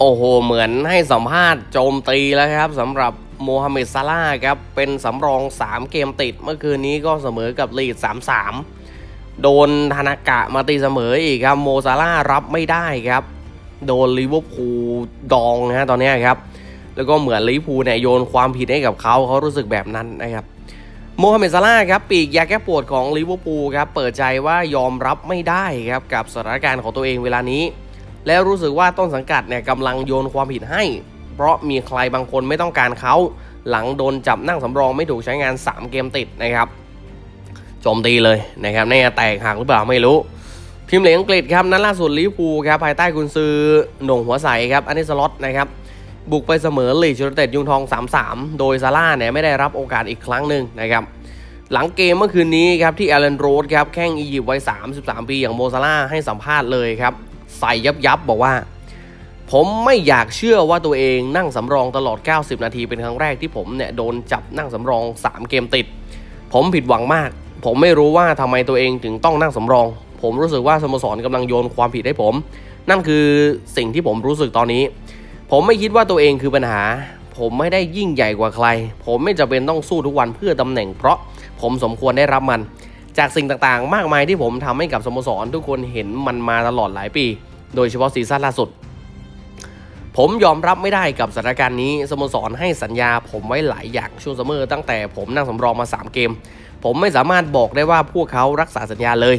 โอ้โห เหมือนให้สัมภาษณ์โจมตีแล้วครับสำหรับโมฮัมเหม็ดซาลาครับ เป็นสำรอง 3 เกมติด เมื่อคืนนี้ก็เสมอกับลีด 3-3 โดนธนากะมาตีเสมออีกครับ โมซาลารับไม่ได้ครับ โดนลิเวอร์พูลดองนะฮะตอนนี้ครับ แล้วก็เหมือนลิเวอร์พูลเนี่ยโยนความผิดให้กับเขาเขารู้สึกแบบนั้นนะครับโมฮัมเหม็ดซาลาครับปีกยาแก้ปวดของลิเวอร์พูลครับเปิดใจว่ายอมรับไม่ได้ครับกับสถานการณ์ของตัวเองเวลานี้ แล้วรู้สึกว่าต้นสังกัดเนี่ยกำลังโยนความผิดให้ เพราะมีใครบางคนไม่ต้องการเขาหลังโดนจับนั่งสำรองไม่ถูกใช้งาน 3 เกมติดนะครับโจมตีเลยนะครับน่แตกหักหรือเปล่าไม่รู้พิมพ์เหลียงอังกฤษครับนั้นล่าสุดลิเวอร์พูลครับภายใต้กุนซือหน่งหัวใสครับอันนี้สล็อตนะครับบุกไปเสมอลีดยูไนเต็ดยุงทอง 3-3 โดยซาร่าเนี่ยไม่ได้รับโอกาสอีกครั้งหนึ่งนะครับหลังเกมเมื่อคืนนี้ครับที่แอลเลนโรดครับแข้งอียิปต์วัย 33 ปีอย่างโมซาร่าให้สัมภาษณ์เลยครับ ใส่ยับยับบอกว่า ผมไม่อยากเชื่อว่าตัวเองนั่งสำรองตลอด 90 นาทีเป็นครั้งแรกที่ผมเนี่ยโดนจับนั่งสำรอง 3 เกมติด ผมผิดหวังมาก ผมไม่รู้ว่าทำไมตัวเองถึงต้องนั่งสำรอง ผมรู้สึกว่าสโมสรกำลังโยนความผิดให้ผม นั่นคือสิ่งที่ผมรู้สึกตอนนี้ ผมไม่คิดว่าตัวเองคือปัญหา ผมไม่ได้ยิ่งใหญ่กว่าใคร ผมไม่จำเป็นต้องสู้ทุกวันเพื่อตำแหน่งเพราะผมสมควรได้รับมัน จากสิ่งต่างๆ มากมายที่ผมทำให้กับสโมสร ทุกคนเห็นมันมาตลอดหลายปี โดยเฉพาะซีซั่นล่าสุด ผมยอมรับไม่ได้กับสถานการณ์นี้สโมสรให้สัญญา ผมไว้หลายอย่างช่วงซัมเมอร์ตั้งแต่ผมนั่งสำรองมา 3 เกม ผมไม่สามารถบอกได้ว่าพวกเขารักษาสัญญาเลย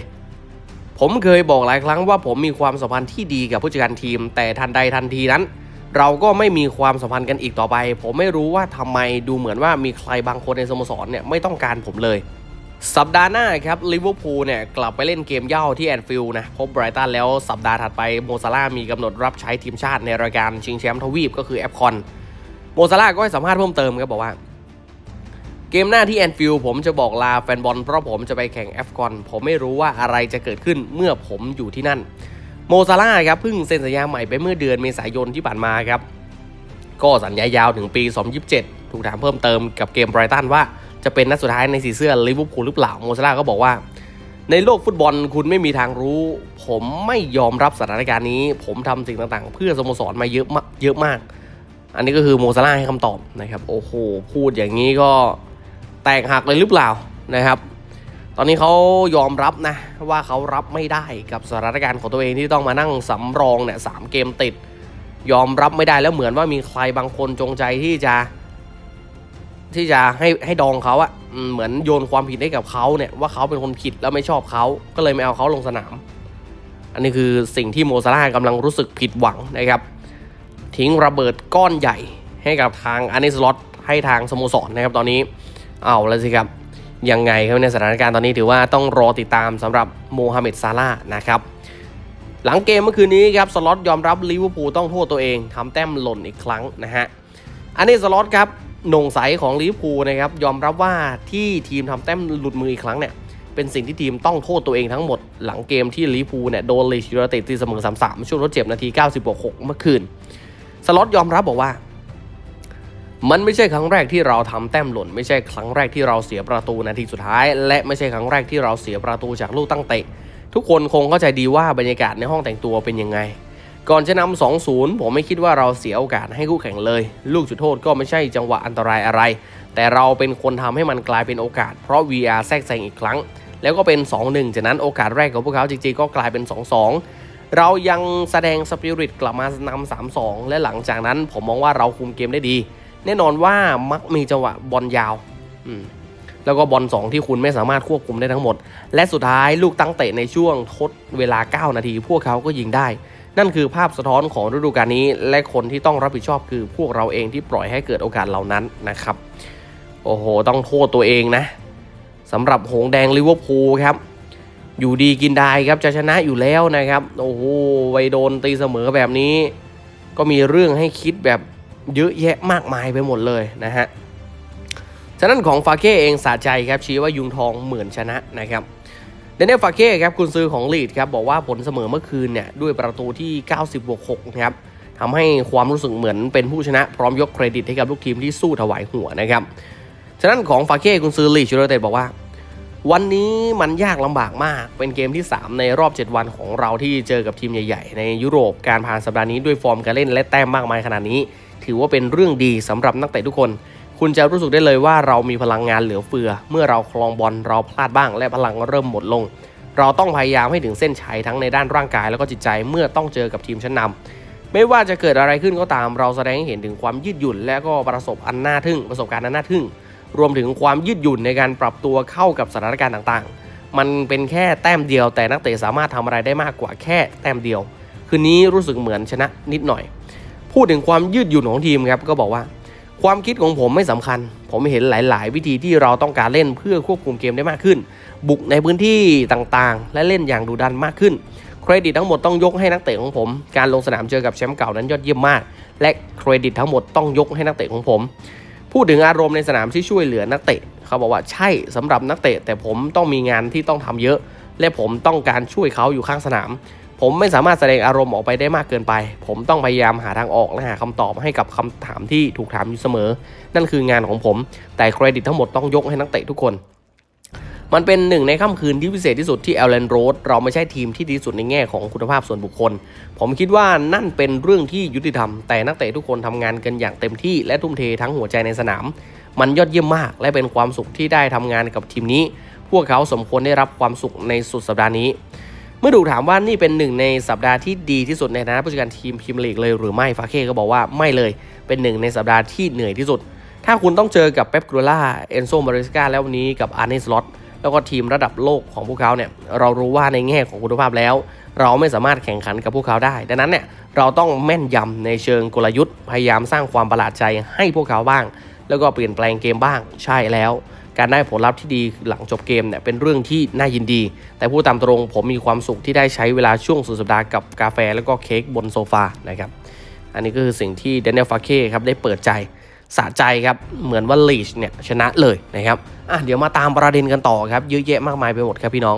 ผมเคยบอกหลายครั้งว่าผมมีความสัมพันธ์ที่ดีกับผู้จัดการทีม แต่ทันใดทันทีนั้นเราก็ไม่มีความสัมพันธ์กันอีกต่อไป ผมไม่รู้ว่าทำไมดูเหมือนว่ามีใครบางคนในสโมสรเนี่ยไม่ต้องการผมเลย สัปดาห์หน้าครับลิเวอร์พูลเนี่ยกลับไปเล่นเกมเย่าที่แอนฟิลด์นะพบไบรตันแล้วสัปดาห์ถัดไปโมซาร่ามีกำหนดรับใช้ทีมชาติในรายการชิงแชมป์ทวีปก็คือแอฟคอนโมซาร่าก็ให้สัมภาษณ์เพิ่มเติมครับบอกว่า เกมหน้าที่แอนฟิลด์ผมจะบอกลาแฟนบอลเพราะผมจะไปแข่งแอฟคอนผมไม่รู้ว่าอะไรจะเกิดขึ้นเมื่อผมอยู่ที่นั่นโมซาร่าครับเพิ่งเซ็นสัญญาใหม่ไปเมื่อเดือนเมษายนที่ผ่านมาครับก็สัญญายาวถึงปี 2027 ถูกถามเพิ่มเติมกับเกมไบรตันว่า จะเป็นนัดสุดท้ายในสีเสื้อลิเวอร์พูลหรือเปล่าโมซาร่าก็บอกว่า ในโลกฟุตบอลคุณไม่มีทางรู้ ผมไม่ยอมรับสถานการณ์นี้ ผมทำสิ่งต่างๆ เพื่อสโมสรมาเยอะมากเยอะมาก อันนี้ก็คือโมซาร่าให้คำตอบนะครับโอ้โหพูดอย่างนี้ก็แตกหักเลยหรือเปล่านะครับ ตอนนี้เขายอมรับนะว่าเขารับไม่ได้กับสถานการณ์ของตัวเองที่ต้องมานั่งสำรองเนี่ยสามเกมติด ยอมรับไม่ได้แล้วเหมือนว่ามีใครบางคนจงใจที่จะ ที่จะให้ให้ดองเขาอะเหมือนโยนความผิดให้กับเขาเนี่ยว่าเขาเป็นคนผิดแล้วไม่ชอบเขาก็เลยไม่เอาเขาลงสนาม อันนี้คือสิ่งที่โมซาร่ากำลังรู้สึกผิดหวังนะครับ ทิ้งระเบิดก้อนใหญ่ให้กับทางอันนิสลอตให้ทางสโมสรนะครับตอนนี้เอาแล้วสิครับยังไงครับในสถานการณ์ตอนนี้ถือว่าต้องรอติดตามสำหรับโมฮัมเหม็ดซาลานะครับหลังเกมเมื่อคืนนี้ครับสล็อตยอมรับลิเวอร์พูลต้องโทษตัวเองทำแต้มหล่นอีกครั้งนะฮะอันนี้สล็อตครับ น่งใสของลิเวอร์พูลนะครับยอมรับว่าที่ทีมทำแต้มหลุดมืออีกครั้งเนี่ยเป็นสิ่งที่ทีมต้องโทษตัวเองทั้งหมดหลังเกมที่ลิเวอร์พูลเนี่ยโดนลีดยูไนเตตีเสมอ 3-3 ช่วงทดเจ็บนาที 90บวก6เมื่อคืน สล็อตยอมรับบอกว่า มันไม่ใช่ครั้งแรกที่เราทำแต้มหล่น ไม่ใช่ครั้งแรกที่เราเสียประตูนาทีสุดท้าย และไม่ใช่ครั้งแรกที่เราเสียประตูจากลูกตั้งเตะ ทุกคนคงเข้าใจดีว่าบรรยากาศในห้องแต่งตัวเป็นยังไง ก่อนจะนำ2-0 ผมไม่คิดว่าเราเสียโอกาสให้คู่แข่งเลย ลูกจุดโทษก็ไม่ใช่จังหวะอันตรายอะไร แต่เราเป็นคนทำให้มันกลายเป็นโอกาส เพราะ VR แทรกแซงอีกครั้ง แล้วก็เป็น 2-1 จากนั้นโอกาสแรกของพวกเขาจริงๆก็กลายเป็น 2-2 เรายังแสดงสปิริตกลับมานำ3-2 และหลังจากนั้นผมมองว่าเราคุมเกมได้ดี แน่นอนว่ามักมีจังหวะบอลยาวแล้วก็บอล2ที่คุณไม่สามารถควบคุมได้ทั้งหมด และสุดท้ายลูกตั้งเตะในช่วงทดเวลา 9 นาที พวกเขาก็ยิงได้ นั่นคือภาพสะท้อนของฤดูกาลนี้ และคนที่ต้องรับผิดชอบคือพวกเราเองที่ปล่อยให้เกิดโอกาสเหล่านั้นนะครับ โอ้โห ต้องโทษตัวเองนะสำหรับหงแดงลิเวอร์พูลครับ อยู่ดีกินได้ครับจะชนะอยู่แล้วนะครับ โอ้โหไปโดนตีเสมอแบบนี้ ก็มีเรื่องให้คิดแบบเยอะแยะมากมายไปหมดเลยนะฮะฉะนั้นของฟาเก้เองสะใจครับชี้ว่ายุงทองเหมือนชนะนะครับ เดนเนลฟาเก้ครับคุณซื้อของลีดครับบอกว่าผลเสมอเมื่อคืนเนี่ยด้วยประตูที่ 90บวก6นะครับทำให้ความรู้สึกเหมือนเป็นผู้ชนะพร้อมยกเครดิตให้กับลูกทีมที่สู้ถวายหัวนะครับฉะนั้นของฟาเก้คุณซื้อลีดชูโรเตตบอกว่า วันนี้มันยากลำบากมาก เป็นเกมที่ 3 ในรอบ 7 วันของเราที่เจอกับทีมใหญ่ๆ ในยุโรปการผ่านสัปดาห์นี้ด้วยฟอร์มการเล่นและแต้มมากมายขนาดนี้ ถือว่าเป็นเรื่องดีสำหรับนักเตะทุกคน คุณจะรู้สึกได้เลยว่าเรามีพลังงานเหลือเฟือ เมื่อเราคลองบอลเราพลาดบ้าง และพลังเริ่มหมดลง เราต้องพยายามให้ถึงเส้นชัยทั้งในด้านร่างกายแล้วก็จิตใจเมื่อต้องเจอกับทีมชั้นนำไม่ว่าจะเกิดอะไรขึ้นก็ตาม เราแสดงให้เห็นถึงความยืดหยุ่น และก็ประสบอันน่าทึ่ง ประสบการณ์อันน่าทึ่ง รวมถึงความยืดหยุ่นในการปรับตัวเข้ากับสถานการณ์ต่างๆ มันเป็นแค่แต้มเดียว แต่นักเตะสามารถทำอะไรได้มากกว่าแค่แต้มเดียว คืนนี้รู้สึกเหมือนชนะนิดหน่อย พูดถึงความยืดหยุ่นของทีมครับก็บอกว่า ความคิดของผมไม่สำคัญ ผมเห็นหลาย ๆ วิธีที่เราต้องการเล่นเพื่อควบคุมเกมได้มากขึ้น บุกในพื้นที่ต่าง ๆ และเล่นอย่างดุดันมากขึ้น เครดิตทั้งหมดต้องยกให้นักเตะของผม การลงสนามเจอกับแชมป์เก่านั้นยอดเยี่ยมมาก และเครดิตทั้งหมดต้องยกให้นักเตะของผม พูดถึงอารมณ์ในสนามที่ช่วยเหลือนักเตะ เขาบอกว่าใช่สำหรับนักเตะ แต่ผมต้องมีงานที่ต้องทำเยอะ และผมต้องการช่วยเขาอยู่ข้างสนาม ผมไม่สามารถแสดงอารมณ์ออกไปได้มากเกินไป ผมต้องพยายามหาทางออกและหาคำตอบให้กับคำถามที่ถูกถามอยู่เสมอ นั่นคืองานของผม แต่เครดิตทั้งหมดต้องยกให้นักเตะทุกคนมันเป็นหนึ่งในค่ำคืนที่พิเศษที่สุดที่แอลเลนโรดเราไม่ใช่ทีมที่ดีที่สุดในแง่ของคุณภาพส่วนบุคคล ผมคิดว่านั่นเป็นเรื่องที่ยุติธรรม แต่นักเตะทุกคนทำงานกันอย่างเต็มที่และทุ่มเททั้งหัวใจในสนาม มันยอดเยี่ยมมาก และเป็นความสุขที่ได้ทำงานกับทีมนี้ พวกเขาสมควรได้รับความสุขในสุดสัปดาห์นี้ เมื่อถูกถามว่านี่เป็นหนึ่งในสัปดาห์ที่ดีที่สุดในฐานะผู้จัดการทีมพรีเมียร์ลีกเลยหรือไม่ฟาเคก็บอกว่าไม่เลย เป็นหนึ่งในสัปดาห์ที่เหนื่อยที่สุด ถ้าคุณต้องเจอกับเป๊ปกรูล่าเอนโซมาริสกาแล้ววันนี้กับอาร์เนสล็อตแล้วก็ทีมระดับโลกของพวกเขาเนี่ยเรารู้ว่าในแง่ของคุณภาพแล้ว เราไม่สามารถแข่งขันกับพวกเขาได้ ดังนั้นเนี่ยเราต้องแม่นยำในเชิงกลยุทธ์ พยายามสร้างความประหลาดใจให้พวกเขาบ้าง แล้วก็เปลี่ยนแปลงเกมบ้างใช่แล้ว การได้ผลลัพธ์ที่ดีหลังจบเกมเนี่ยเป็นเรื่องที่น่ายินดี แต่พูดตามตรงผมมีความสุขที่ได้ใช้เวลาช่วงสุดสัปดาห์กับกาแฟแล้วก็เค้กบนโซฟานะครับอันนี้ก็คือสิ่งที่เดนเนลฟาเค้ครับได้เปิดใจสะใจครับ เหมือนว่าลีชเนี่ยชนะเลยนะครับอะเดี๋ยวมาตามประเด็นกันต่อครับเยอะแยะมากมายไปหมดครับพี่น้อง